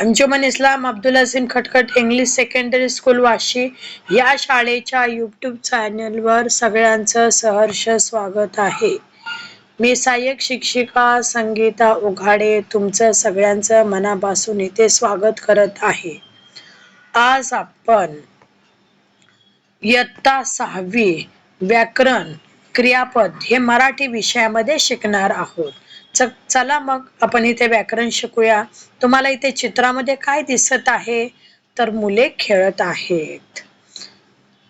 अंजुमन इस्लाम अब्दुल हसीन खटखट English secondary school Vashi या शाळेच्या यूट्यूब चॅनलवर सगळ्यांचं सहर्ष स्वागत आहे. मी सहाय्यक शिक्षिका संगीता उघाडे तुमचं सगळ्यांचं मनापासून इथे स्वागत करत आहे. आज आपण इयत्ता सहावी व्याकरण क्रियापद हे मराठी विषयामध्ये शिकणार आहोत. चला मग आपण इथे व्याकरण शिकूया. तुम्हाला इथे चित्रामध्ये काय दिसत आहे? तर मुले खेळत आहेत.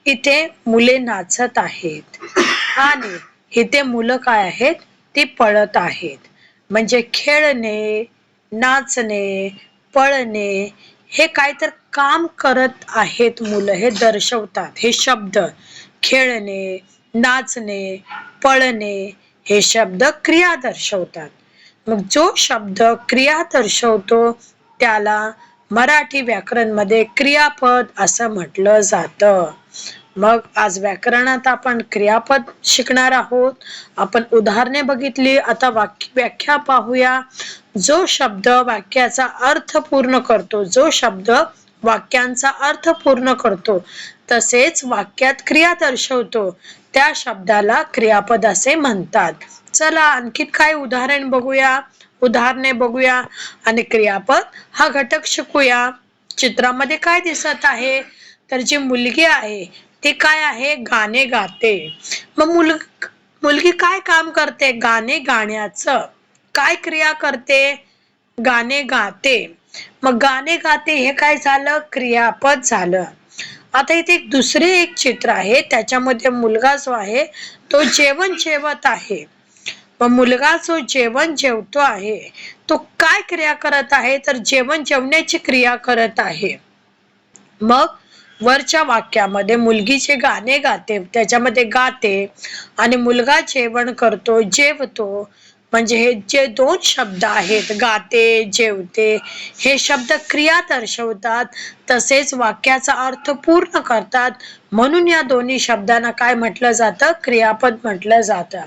इथे मुले नाचत आहेत. आणि इथे मुलं काय आहेत? ती पळत आहेत. म्हणजे खेळणे नाचणे पळणे हे काय तर काम करत आहेत मुलं. हे दर्शवतात. हे शब्द. खेळणे नाचणे पळणे हे शब्द क्रिया दर्शवतात. मग जो शब्द क्रिया दर्शवतो त्याला मराठी व्याकरणमध्ये क्रियापद असं म्हटलं जातं. मग आज व्याकरणात आपण क्रियापद शिकणार आहोत. आपण उदाहरणे बघितली आता वाक्य व्याख्या पाहूया. जो शब्द वाक्याचा अर्थ पूर्ण करतो जो शब्द वाक्यांचा अर्थ पूर्ण करतो. तसेच वाक्यात क्रिया दर्शवतो. त्या शब्दाला क्रियापद असे म्हणतात. चला आणखी काय उदाहरण बघूया. उदाहरणे बघूया आणि क्रियापद. हा घटक शिकूया. चित्रामध्ये काय दिसत आहे? तर जी मुलगी आहे ती काय आहे? गाणे गाते. मग मुल मुलगी काय काम करते? गाणे गाण्याचं. काय क्रिया करते? गाणे गाते. मग गाणे गाते हे काय झालं? क्रियापद झालं. आता इथे एक दुसरे एक चित्र आहे. त्याच्यामध्ये मुलगा जो आहे तो जेवण जेवत आहे. मग मुलगा जो जेवण जेवतो आहे तो काय क्रिया करत आहे? तर जेवण जेवण्याची क्रिया करत आहे. मग वरच्या वाक्यामध्ये मुलगी जे गाणे गाते त्याच्यामध्ये गाते आणि मुलगा जेवण करतो जेवतो. म्हणजे हे जे दोन शब्द आहेत गाते जेवते हे शब्द क्रिया दर्शवतात तसेच वाक्याचा अर्थ पूर्ण करतात. म्हणून या दोन्ही शब्दांना काय म्हटलं जातं? क्रियापद म्हटलं जातं.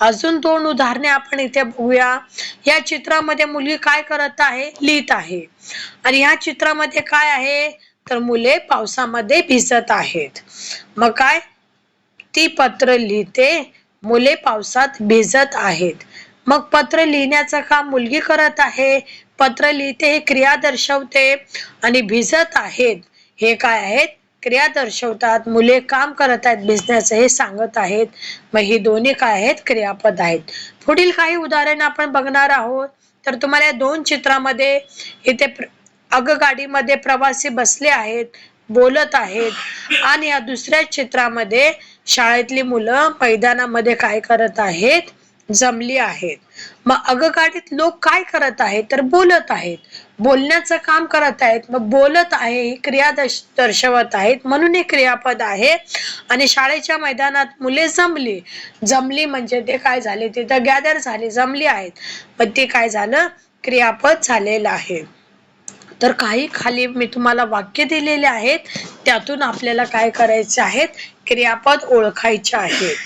अजून दोन उदाहरणे आपण इथे बघूया. या चित्रामध्ये मुलगी काय करत आहे? लिहित आहे. आणि ह्या चित्रामध्ये काय आहे? तर मुले पावसामध्ये भिजत आहेत. मग काय? ती पत्र लिहिते मुले पावसात भिजत आहेत. मग पत्र लिहिण्याचं काम मुलगी करत आहे. पत्र लिहिते हे क्रिया दर्शवते आणि भिजत आहेत. हे काय आहेत? क्रिया दर्शवतात. मुले काम करत आहेत बिझनेस हे सांगत आहेत. मग ही दोन्ही काय आहेत? क्रियापद आहेत. पुढील काही उदाहरण आपण बघणार आहोत. तर तुम्हाला या दोन चित्रामध्ये इथे प्र- आगगाडीमध्ये प्रवासी बसले आहेत बोलत आहेत. आणि या दुसऱ्या चित्रामध्ये शाळेतली मुलं मैदानामध्ये काय करत आहेत? जमली आहेत. मग अगगाडीत लोक काय करत आहेत? तर बोलत आहेत. बोलण्याचं काम करत आहेत. मग बोलत आहे ही क्रिया दर्श- दर्शवत आहेत. म्हणून हे क्रियापद आहे. आणि शाळेच्या मैदानात मुले जमली. जमली म्हणजे ते काय झाले? तिथं गॅदर झाले जमली आहेत. मग ते काय झालं? क्रियापद झालेलं आहे. तर काही खाली मी तुम्हाला वाक्य दिलेले आहेत. त्यातून आपल्याला काय करायचे आहेत? क्रियापद ओळखायचे आहेत.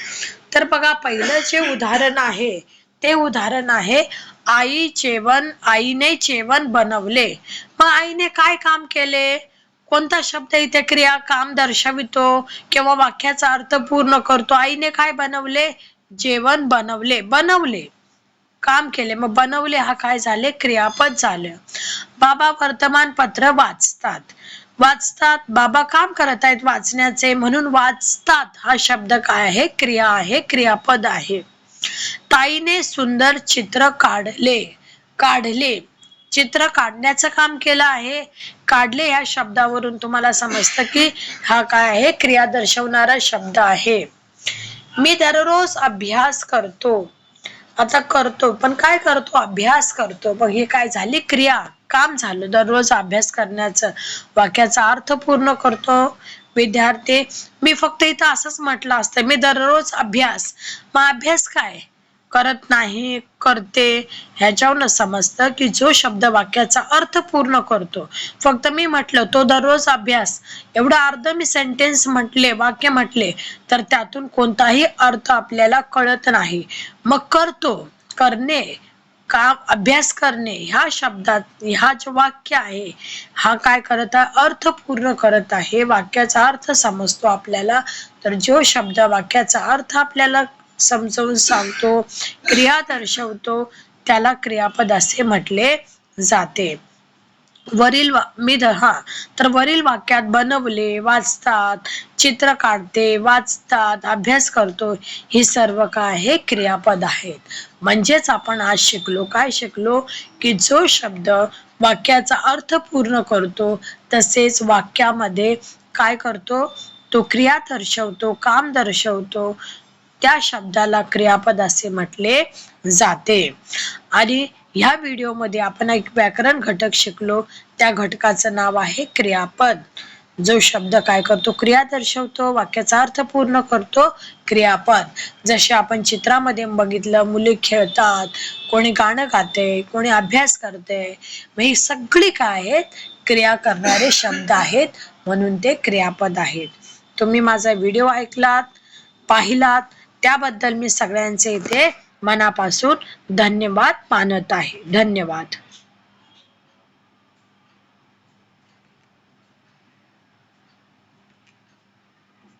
तर बघा पहिलं जे उदाहरण आहे ते उदाहरण आहे आई जेवण आईने जेवण बनवले. मग आईने काय काम केले? कोणता शब्द इथे क्रिया काम दर्शवितो किंवा वाक्याचा अर्थ पूर्ण करतो? आईने काय बनवले? जेवण बनवले. बनवले. काम केले. मग बनवले हा काय झाले? क्रियापद झालं. बाबा वर्तमानपत्र वाचतात. वाचतात. बाबा काम करत आहेत वाचण्याचे. म्हणून वाचतात. हा शब्द काय आहे? क्रिया आहे. क्रियापद आहे. ताईने सुंदर चित्र काढले. काढले. चित्र काढण्याचं काम केलं आहे. काढले या शब्दावरून तुम्हाला समजतं की हा काय आहे? क्रिया दर्शवणारा शब्द आहे. मी दररोज अभ्यास करतो. आता करतो पण काय करतो? अभ्यास करतो. मग हे काय झाली क्रिया? काम झालं. दररोज अभ्यास करण्याचं. वाक्याचा अर्थ पूर्ण करतो. विद्यार्थी मी फक्त इथं असंच म्हटलं असतं. मी दररोज अभ्यास. मग अभ्यास काय? करत नाही करते. ह्याच्यावरनं समजतं की जो शब्द वाक्याचा अर्थ पूर्ण करतो. फक्त मी म्हटलं तो दररोज अभ्यास. एवढं अर्ध मी सेंटेन्स म्हटले वाक्य म्हटले तर त्यातून कोणताही अर्थ आपल्याला कळत नाही. मग करतो. करणे काम अभ्यास करणे ह्या शब्दात ह्या जो वाक्य आहे हा काय करत आहे? अर्थ पूर्ण करत आहे. वाक्याचा अर्थ समजतो आपल्याला. तर जो शब्द वाक्याचा अर्थ आपल्याला समजवून सांगतो क्रिया दर्शवतो त्याला क्रियापद असे म्हटले जाते. वरील वा मी हा तर वरील वाक्यात बनवले वाचतात चित्र काढते वाचतात अभ्यास करतो ही सर्व काय हे क्रियापद आहेत. म्हणजेच आपण आज शिकलो काय शिकलो? की जो शब्द वाक्याचा अर्थ पूर्ण करतो तसेच वाक्यामध्ये काय करतो? तो क्रिया दर्शवतो काम दर्शवतो त्या शब्दाला क्रियापद असे म्हटले जाते. आणि ह्या व्हिडिओमध्ये आपण एक व्याकरण घटक शिकलो. त्या घटकाचं नाव आहे क्रियापद. जो शब्द काय करतो? क्रिया दर्शवतो वाक्याचा अर्थ पूर्ण करतो क्रियापद. जसे आपण चित्रामध्ये बघितलं मुले खेळतात कोणी गाणं गाते कोणी अभ्यास करते मग ही सगळी काय आहेत? क्रिया करणारे शब्द आहेत म्हणून ते क्रियापद आहेत. तुम्ही माझा व्हिडिओ ऐकलात पाहिलात त्याबद्दल मी सगळ्यांचे इथे मनापासून धन्यवाद मानत आहे. धन्यवाद.